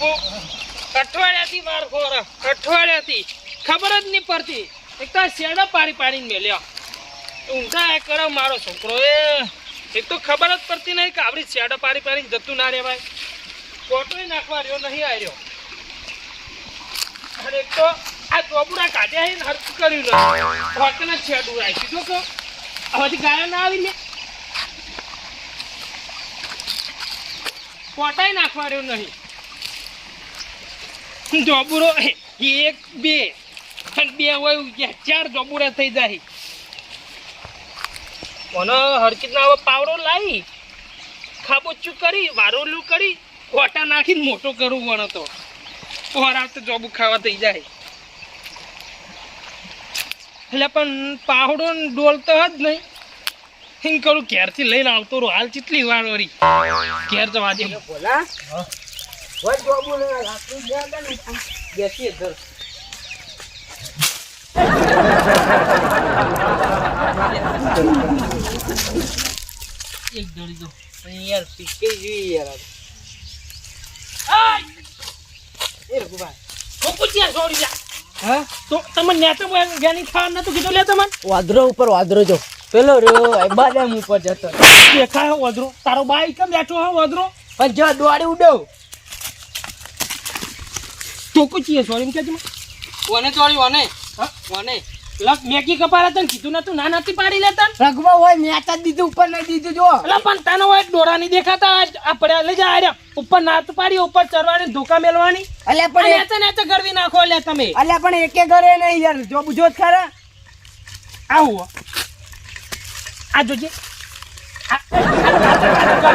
બાપુ. માર ખોરા. અઠવાડિયાથી. ખબર જ નહીં પડતી. એક તો પાડી પાડીને મેલ્યો. ઊંઘા કરે મારો છોકરો એ. એક તો ખબર જ પડતી નહીં કે આપણી શેડા પાડી જતું ના નાખવા રહ્યો, નહીં આ રહ્યો. અને એક તો આ ચોપડા કાઢ્યા છે ને હરકું કર્યું નથી. હોટના છેડું રાખી જો કે. હવેથી ગાયો ના આવી લે કોટાય નાખવા રહ્યો નહીં. જોબુરો? એક બે. અને બે હોય ચાર જોબુરા થઈ જાય. મને હરકિતના હવે પાવડો લાવી ખાબોચું કરી વારોલું કરી કોટા નાખીને મોટો કરું વણ તો. પોરા તો જોબુ ખાવા થઈ જાય. એટલે પણ પાવડો ને ડોલ તો જ નહીં. હિંગ કરું ઘેરથી લઈને આવતો રહું. હાલ કેટલી વાર વળી. ઘેર જવા દે. બોલા. એક દોડી દો. યાર પીકે યાર આય! એ રઘુભાઈ. ખોપુચિયા છોડી જા હા? તો તમે નેતો જ્ઞાની નતું કીધું? લે તમને. વાદરો ઉપર વાદરો જો. પેલો રહ્યો બાદામ ઉપર જતો. દેખાયો વાદરો. તારો બાઈ કેમ બેઠો હા વાદરો? પણ જો દોડી ઉડવ ટોકુચીએ સોરી કે તમે કોને ચોળી લક મેકી કપારા તને કીધું નતું ના નથી પાડી લેતા રઘુભા હોય મેચ જ દીધું ઉપર દીધું જો. એટલે પણ તને હોય દોરા નહીં દેખાતા આપણે પડ્યા લઈ જા આર્યા. ઉપર નાત પાડી ઉપર ચરવાની ધોકા મેળવાની. અલ્યા પણ નેચે નેચે ગરવી નાખો લે તમે. અલ્યા પણ એકે ઘરે નહીં યાર જો બુજો જ ખરા. આવો. આ જોજે. આ- આ- આ- આ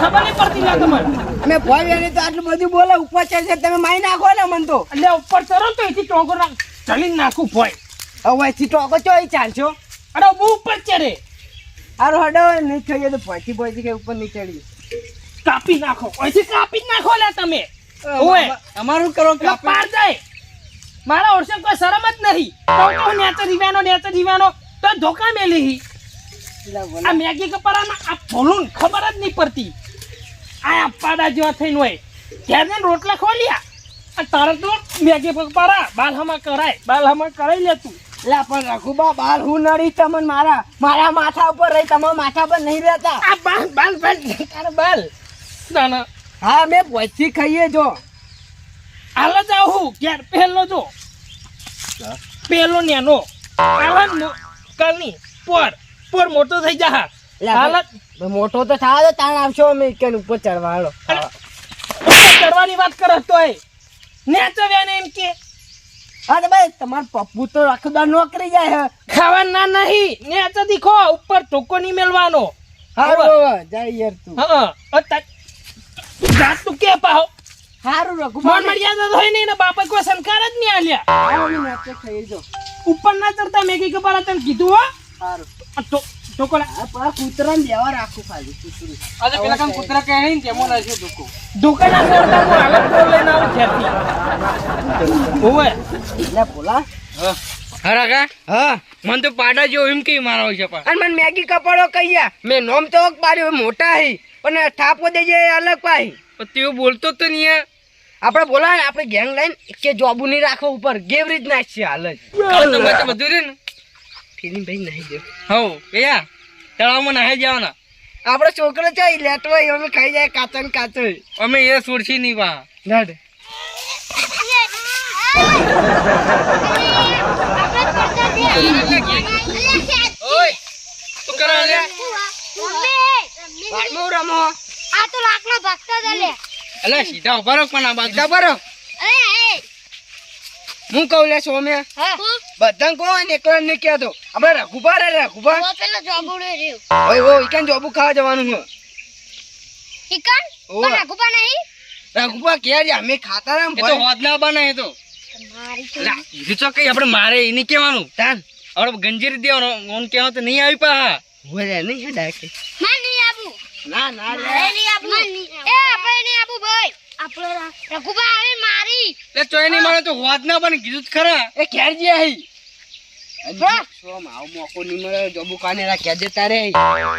ખબર નહીં પડતી લે તમને અમે ભાઈ તો આટલું બધું બોલે ઉપર ચડશે તમે મારી નાખો ને મન તો. એટલે ઉપર ચરો તો એથી ટોંગો નાખ ચલીને નાખું ભોય. હવે થી ટોકો ચો ચાલશો અરે બહુ ઉપર હડો નહીં થઈએ તો પહોંચી પહોંચી કે ઉપર નહીં ચડી કાપી નાખો. અહીંથી કાપી નાખો લે તમે. ઓય. અમારું કરો પાર જાય. મારા ઓરસે કોઈ શરમ જ નહીં તો નેચર જીવાનો તો ધોકા મેલી હી. આ મેગી કપારામાં આ ભોલું ખબર જ નહીં પડતી. આ અપાડા જેવા થઈને હોય. ત્યારે રોટલા ખોલ્યા. આ તરત તો મેગી કપડા બાલહામાં કરાય. બાલહામાં કરાઈ લે તું. લા પણ રઘુબા બાર હું નડી તમને મારા મારા માથા ઉપર રહી તમારા માથા પર નહીં રહેતા. આ બાલ બાલ બાલ તારા બાલ. ના ના હા મેં પહોંચી ખાઈએ જો. હાલ જ આવું ક્યારે પહેલો જો. પહેલો નેનો. હાલ કરની પોર. પોર મોટો થઈ જા. મોટો તો થાય તો તાણ આવશો અમે. કે ઉપર ચડવા ચડવાની વાત કરો તોય. નેચો વેને એમ કે. હા તો ભાઈ તમાર પપ્પુ તો આખો નોકરી જાય હે. ખાવાના નહીં. નેચો દીખો ઉપર ટોકો નહીં મેળવાનો. હારું જાય યાર તું. હા જાત તું કે પાહો. હારું રઘુબા મન મર્યાદા હોય નહીં ને બાપા કોઈ સંસ્કાર જ નહીં આલ્યા. ઉપર ના ચડતા મેગી કપાળા તને કીધું હો. મન તો પાડા જેવો એમ કે મારો છે અને મને મેગી કપડો કહીયા મેં નોમ તો પાડ્યો મોટા હી. પણ ઠાપો દેજે અલગ પાહી. તેઓ બોલતો તો નહીં આપણે બોલા આપડે આપણે ગેંગ લાઈન કે જોબુ નહીં રાખો ઉપર. ગેવરેજ નાખશે હાલ જ બધું રે ને. ફીલિંગ ભાઈ નાહી દે. હવ ભૈયા તળાવમાં નાહી જવાના. આપણો છોકરો છે લેટો હોય અમે ખાઈ જાય કાચો ને કાચો અમે એ સુરસી નહીં વા નડ ઓય તું કરે લે. વાળમાં રમો? આ તો લાકડા ભાગતા હતા લે અલે સીધા ઊભા રહો પણ આ બાજુ અરે હું કહું લે સોમે હા. બધા કોણ ને એકલા ને કહેતો આપણે રઘુભા રે રઘુભા. તો પેલો જોબુડે રહ્યો. ઓય ઓય ઇકન જોબુ ખાવા જવાનું છે? ઇકન. પણ રાખુપા નહીં? રઘુભા કે જા, અમે ખાતા રામ તો હોદ ના બને એ તો. મારી તો કઈ આપણે મારે એને કહેવાનું. તાન. હવે ગંજીરી દેવાનો ઓન કહેવા તો નહીં આવી પા બોલે નહીં હે ડાયરેક્ટ માર નહીં આવું ના ના રે નહીં આવું એ આપણે નહીં આવું ભાઈ. આપણે રઘુપા આવે મારી. એટલે ચોય નહીં મળે તો વાત ના પણ કીધું ખરા. એ ઘેર જે આઈ હા. આવ મોકો નહીં મળે જોબુ કાને રા કે દે તારે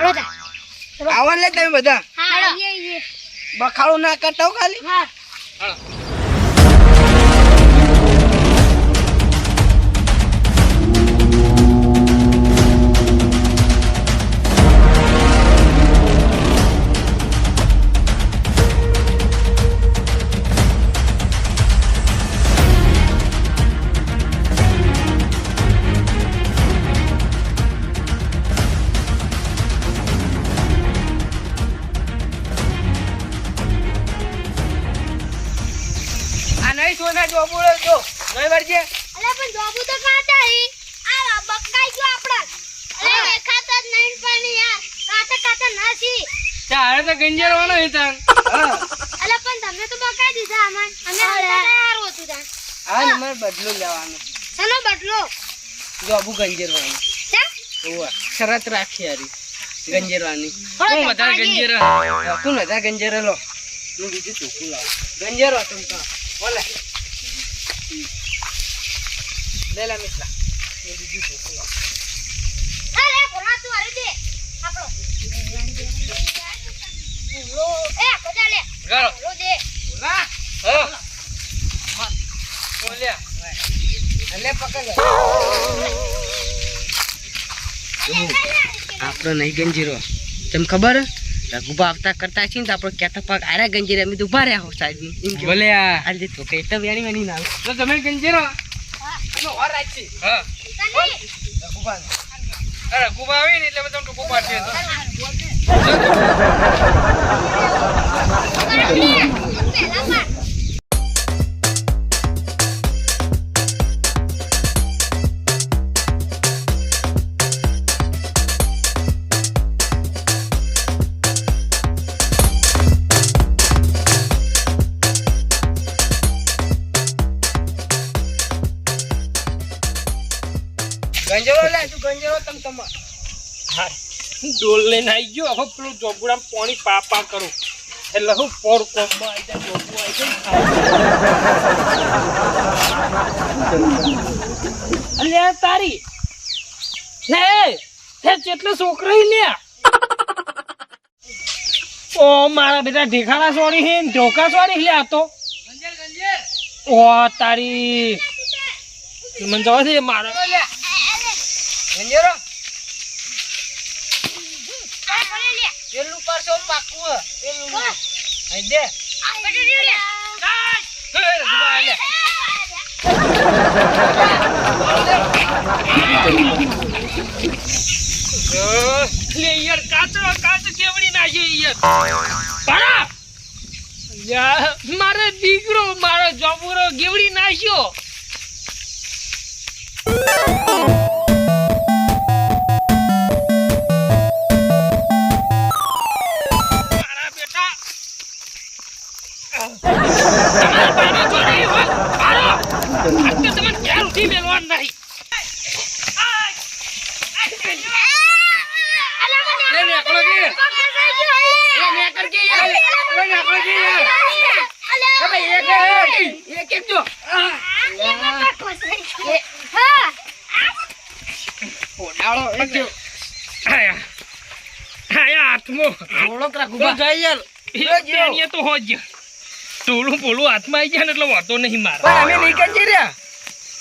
રોતા આવો લે તમે બધા. બખાડો ના કરતા હો ખાલી. હા. સોના જોબુડો જો. નહીં વળજે. અલે પણ જોબુ તો કાતા હી. આ બકાઈ જો આપડા અલે દેખાતા જ નહીં પણ યાર. કાતા કાતા નાસી તારે તો ગંજરવાનો હી તાન અલે પણ તમને તો બકાઈ દીધા અમન અમે તૈયાર હતું તાન આ નંબર બદલો લેવાનો. સનો બદલો? જોબુ ગંજેરવાની. ચા ઓવા શરત રાખી યારી ગંજેરવાની. હું વધારે ગંજેરા કોણ વધારે ગંજેરા લો. હું બીજું ચોખ્ખું લાવું. ગંજેરો તમ તો. બોલે. લે લે મિસલા હું બીજું ચોખ્ખું લાવ અરે ભોળા તું અરે દે આપણો ભૂલો એ બધા લે ગરો ભૂલો દે બોલા હા બોલ્યા લે પકડ આપણો નહીં ગંજીરો તમ ખબર રઘુબા આવતા કરતા છીએ ને તો આપણો કહેતા પગ આરા ગંજીરા અમે તો ઊભા રહ્યા હો સાહેબની આ આજે તો કઈ તો વેણી વેણી ના તો તમે ગંજીરો અમે ઓર રાખી હા. રઘુબા અરે રઘુબા આવી ને એટલે તમને ટૂંકો પાડ્યો ડોલ લઈને આવી ગયો. હવે પેલું જોગુડા પાણી પા પા કરું. એટલે હું પોર કોમમાં તારી. લે હે, જેટલો છોકરો લે ઓ, મારા બેટા ઢેખાડા સોરી હે ઢોકા સોરી લે આ તો. ઓ, તારી. મને જવા દે, મારા. ગંજરો આ ભલે લે પેલું પાછો પાકું. પેલું અહીં દે. બધું લે. લે. યાર કાચો કાચો કેવડી નાખી યાર પાડા મારો દીકરો મારો જબુરો ગેવડી નાખ્યો? ઓડાળો, એક. આયા. આયા હાથમાં. થોડોક રઘુબા. એ તો હોજ ટોલું પોલું હાથમાં આવી ગયા ને એટલે વાતો નહીં મારા. અમે નહીં કંજી રહ્યા.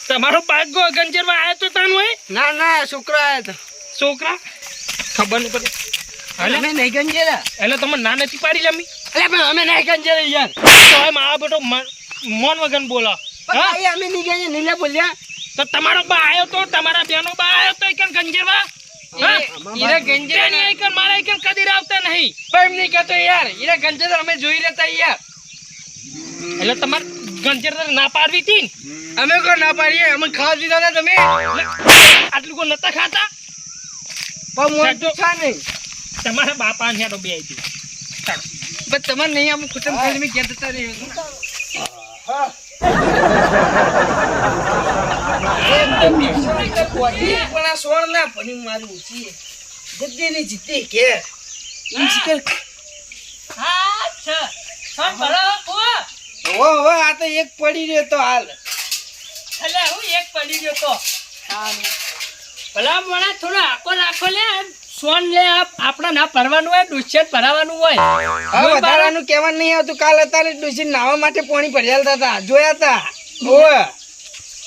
તમારો બાગ ગો ગંજરમાં આવ્યો તો તાન હોય? ના ના છોકરો આયો તો. છોકરા? ખબર નહીં પડી. અલે એટલે નહીં રહ્યા. એટલે તમે ના નથી પાડી લમી અલે પણ અમે નહીં રહ્યા યાર. તો મારા બેટો મન- મોન વગન બોલા. હા? અમે નહીં ગયા નીલા બોલ્યા. તો તમારો બા આવ્યો તો તમારા બેનો બા આવ્યો તો? ગંજેરા તેની એકન મારા કદી આવતા નહીં. પણ એમ નહીં કહેતો યાર ઈરે ગંજેરા અમે જોઈ લેતા યાર. એટલે તમારે ગંજર ના પાડવી હતી અમે કોઈ ના પાડીએ? અમે ખાવા દીધા ને તમે? આટલું કોઈ નતા ખાતા? પણ તો નહીં તમારા બાપા ને હેડો બે આવી બસ તમારે નહીં આમ કુટુંબ ખાલી મેં જતા રહ્યો પણ આ સોળ ના પડી મારું ઊંચી જલ્દી જીતી કે આ તો એક પડી રહ્યો તો હાલ એટલે હું એક પડી ગયો તો ભલા મોણા થોડો આખો રાખો લે સોન લે આપ આપણા ના ભરવાનું હોય દુષ્યંત ભરાવાનું હોય હવે વધારાનું કહેવાનું નહીં આવતું. કાલ અત્યારે ડુસી નાવા માટે પાણી ભર્યા હતા, જોયા હતા.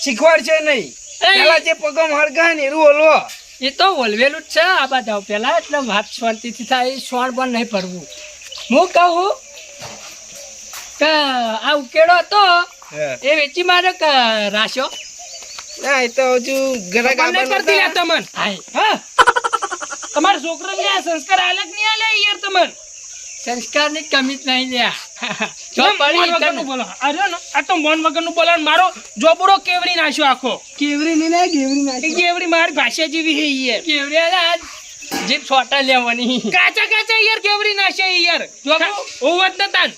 શીખવાડશે નહીં. પેલા જે પગમ હળગા ને એવું ઓલવો. એ તો ઓલવેલું જ છે. આ બધા પેલા એટલે વાત શાંતિથી થાય સોણ પણ નહીં ભરવું. હું કહું કે આ ઉકેડો હતો એ વેચી મારે રાશો ના એ તો હજુ કરતી લે તમન. હા. તમારા છોકરાને આ સંસ્કાર અલગ નહીં આલે યાર તમન. સંસ્કારની કમી જ નહીં લ્યા. જો મોન વગરનું બોલો. અરે ને આ તો મોન વગરનું બોલો મારો જોબડો કેવડી નાખ્યો આખો. કેવરી ની ના કેવરી ના એ કેવડી મારી ભાષા જેવી હે યાર. આજ. જીપ છોટા લેવાની. કાચા કાચા યાર કેવડી નાશે યાર. જો ઓવત નતાન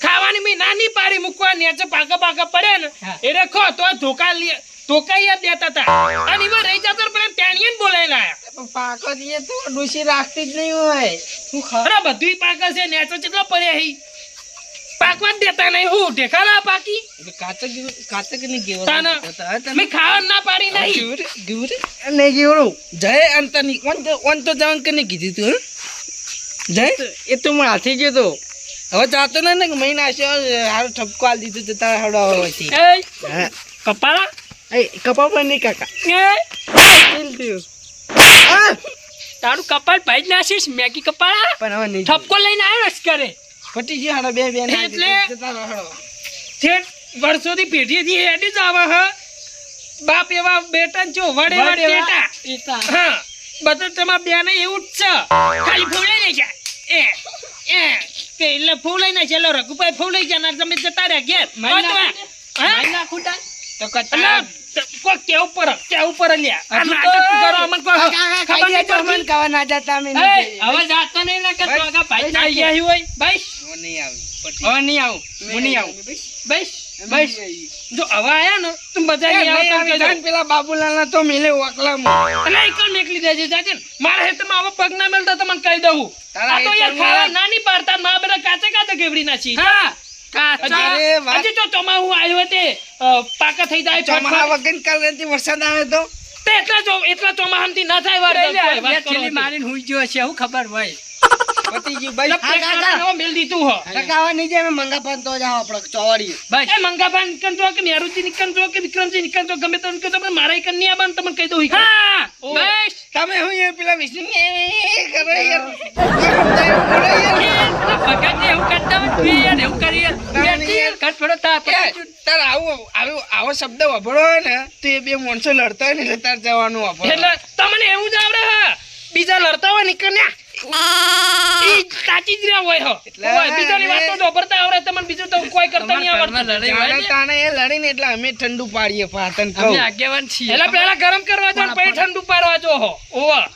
ખાવાની મી નાની પાડી મૂકવા નેચે પાકા પાકા પડે ને એ રેખો તો ધોકા લે ધોકા યાર દેતા તા. અને એમાં રહી જતો ને પેલા ટેણીએ બોલાયેલા પાકો દીએ તો ડુસી રાખતી જ નહીં હોય. હું ખરા બધું પાકા છે નેચો કેટલો પડ્યા હી? પાકવા જ દેતા નહીં હું ઢેકાલા પાકી? કાચક કાચકની તાના. મેં ખાવા ના પાડી નહીં. જય અંતની ઓન તો ઓન તો જવાનું કીધું તું જય? એ તો હું હાથી ગયો તો. હવે જાતો ને ને મહિના છે હારું ઠપકો આલ દીધું તો તારા હડો હોવાથી એ હા. કપાળા? એ કપા પર નહીં કાકા. એ તારું કપાળ ભાઈ જ નાખીશ મેગી કપાળા. પણ હવે નહીં ઠપકો લઈને આવ્યો છે ઘરે. ફટી ગયા હાડો બે બે એટલે? દીધું તો તારો હડો વર્ષોથી જ આવે હ. બાપ એવા બેટા જો વડે વડે પિતા હા. બધા તમારા બેને એવું જ છે. ખાલી ફૂલાઈ નહીં જાય એ એ પેલે ફૂલાઈ ના ચેલો રઘુભાઈ ફૂલાઈ જનાર તમે જતા રહ્યા ઘેર. હા? તો અલા, ત- કોઈ કેવું પર કેવું લ્યા આ નાટક કરો અમને કોઈ ખબર નહીં પડતી. ખાવા ના જતા અમે હવે જાતો નહીં ને કે તો ભાઈ ના ગયા હી હોય. બસ. નહીં આવું હવે નહીં આવું હું નહીં આવું. બસ. બસ જો હવે આયા ને તું બધા નહીં આવતા ને પેલા બાબુલાલ ના તો મિલે વાકલામાં અલા, એક જ મેકલી દેજે જાજે ને. મારા હેતરમાં હવે પગ ના મેલતા તમને કહી દઉં. આ તો યાર ખાવા ના નહીં પાડતા મા બધા કાચે કાચે કેવડી નાચી હા અરે વાત- તો ચોમાહું આવ્યો તે. પાકા થઈ જાય ચોમાહા ફટફટ. વગર કાલ વરસાદ આવે તો? તે એટલા જો એટલા ચોમાહામાંથી ના થાય વાર વાત કરો છેલ્લી હતી. મારીને હુઈ ગયો છે હું ખબર હોય. ભાઈ મેલ દીધું હો. મંગા પાન તો જાવ આપણે ચોવાડી બસ. એ મંગાભા નિકન જો કે મેરુજી નિકન જો કે વિક્રમજી નિકન જો ગમે તો નિકન જો પણ મારા એક નહીં આવવાનું તમને કહી દઉં હા બસ. તમે હું એ પેલા વિષ્ણુ કરો યાર. એ એવું કરતા હોય યાર એવું કરી યાર. તારે નહીં યાર. કટ પડો તાર તાર આવો આવો આવો શબ્દ વાપરો હોય ને તો એ બે માણસો લડતા હોય ને એટલે તાર જવાનું વાપરો. એટલે તમને એવું જ આવડે હા? બીજા લડતા હોય નીકળ્યા સાચી જ રહ્યા હોય હો. એટલે ઓય, બીજાની વાતો આવડે તમને બીજું તો કોઈ કરતા નહીં આવડતું. લડાઈ હોય જાણે ને, એ લડીને એટલે અમે ઠંડુ પાડીએ પાતન કહું. અમે આગેવાન છીએ. એટલે પેલા ગરમ કરવા જો પછી ઠંડુ પાડવા જો હો. ઓવા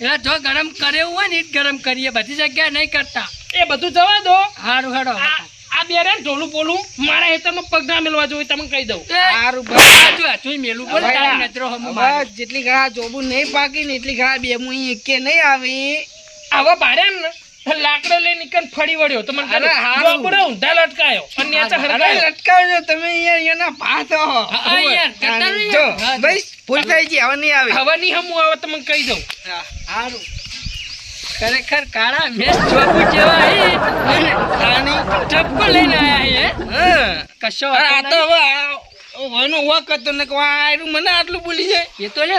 એટલે જો ગરમ કરે એવું હોય ને ઈ ગરમ કરીએ. બધી જગ્યાએ નહીં કરતા. એ બધું જવા દો. હારું હેડો આ આ બે રે ઢોલું પોલું મારા હેતરમાં પગ ના મેલવા જોઈએ તમને કહી દઉં. સારું મેલું બોલ, નજરો હમું જેટલી ઘણા જોબું નહીં પાકી ને એટલી ઘણા બે હું એકે નહીં આવી. આવા પાડે ને. લાકડો લઈ નીકળ ફરી વળ્યો. તો મને અરે હારું. જોબડો ઊંધા લટકાયો. અને નેચા અરે હરગાયો લટકાવજો તમે અહીંયા એના ભાત હો. યાર, ભાઈ ભૂલ થઈ ગઈ હવે નહીં આવે. હવે નહીં હમું આવે તમને કહી દઉં. સારું ખરેખર કાળા મેં જોબુ જેવા હે. અને રાણી ટપકો લઈને આયા હે, હે? કશો આ તો. હવે ઓનો વક હતો ને કે આયરું મને આટલું બોલી જાય. એ તો લે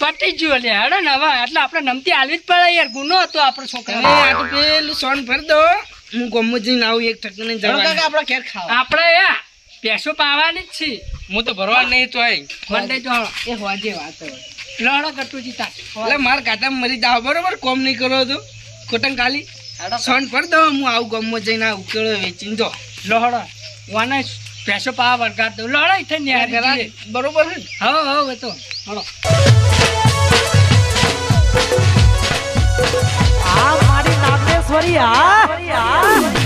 પટી જ ગયું લે હેડો ને હવે. એટલે આપણે નમતી આલવી જ પડે યાર. ગુનો હતો આપણો છોકરા આ તો પેલું સોન ભર દો. હું ગમો જઈને આવું એક ઠકને જવા આપણે ઘેર ખાવ. આપણે યા પેસો પાવાની જ છે હું તો ભરવા નહીં તો મંડે જો એ હોજે વાત હવે. લડો કટુજી તાર. એટલે માર કાતા મરી દાવ બરોબર? કોમ નહીં કરો તો. કોટન કાલી સણ પર દો. હું આવું ગમમાં જઈને ઉકેળો વેચીને જો. લહડો. વાને પૈસો પા વરગાડ દો લડાઈ થઈ ને બરોબર છે હા હા તો. હળો આ મારી નાગેશ્વરી આ